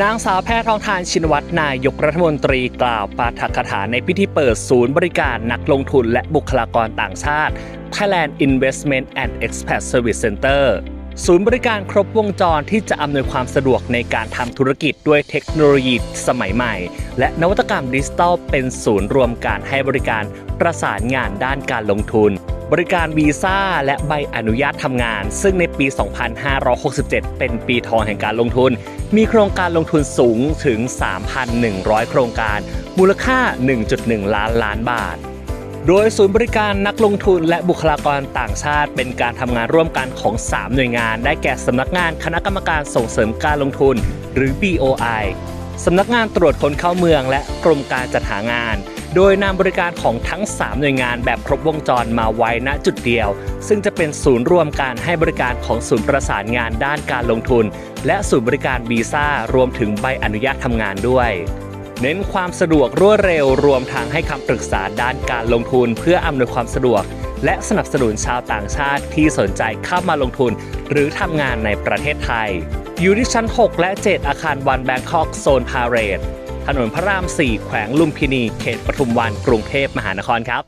นางสาวแพทองทานชินวัตรนายกรัฐมนตรีกล่าวปาฐกถาในพิธีเปิดศูนย์บริการนักลงทุนและบุคลากรต่างชาติ Thailand Investment and Expat Service Center ศูนย์บริการครบวงจรที่จะอำนวยความสะดวกในการทำธุรกิจด้วยเทคโนโลยีสมัยใหม่ และนวัตกรรมดิจิทัลเป็นศูนย์รวมการให้บริการประสานงานด้านการลงทุน บริการวีซ่าและใบอนุญาตทำงาน ซึ่งในปี 2567 เป็นปีทองแห่งการลงทุน มีโครงการลงทุนสูงถึง 3,100 โครงการ มูลค่า 1.1 ล้านล้านบาท โดยศูนย์บริการนักลงทุนและบุคลากรต่างชาติ เป็นการทำงานร่วมกันของ 3 หน่วยงาน ได้แก่สำนักงานคณะกรรมการส่งเสริมการลงทุน หรือ BOI สำนักงานตรวจคนเข้าเมืองและกรมการจัดหางาน โดยนำบริการของทั้ง 3 หน่วยงานแบบครบวงจรมาไว้ณจุดเดียว ซึ่งจะเป็นศูนย์รวมการให้บริการของศูนย์ประสานงานด้านการลงทุน และศูนย์บริการวีซ่ารวมถึงใบอนุญาตทำงานด้วยเน้นความสะดวกรวดเร็วรวมทางให้คำปรึกษาด้านการลงทุนเพื่ออำนวยความสะดวก และสนับสนุนชาวต่างชาติที่สนใจเข้ามาลงทุน หรือทำงานในประเทศไทย อยู่ที่ชั้น 6 และ 7 อาคารวันแบงคอกโซนพาเรดถนนพระราม 4 แขวงลุมพินี เขตปทุมวันกรุงเทพมหานครครับ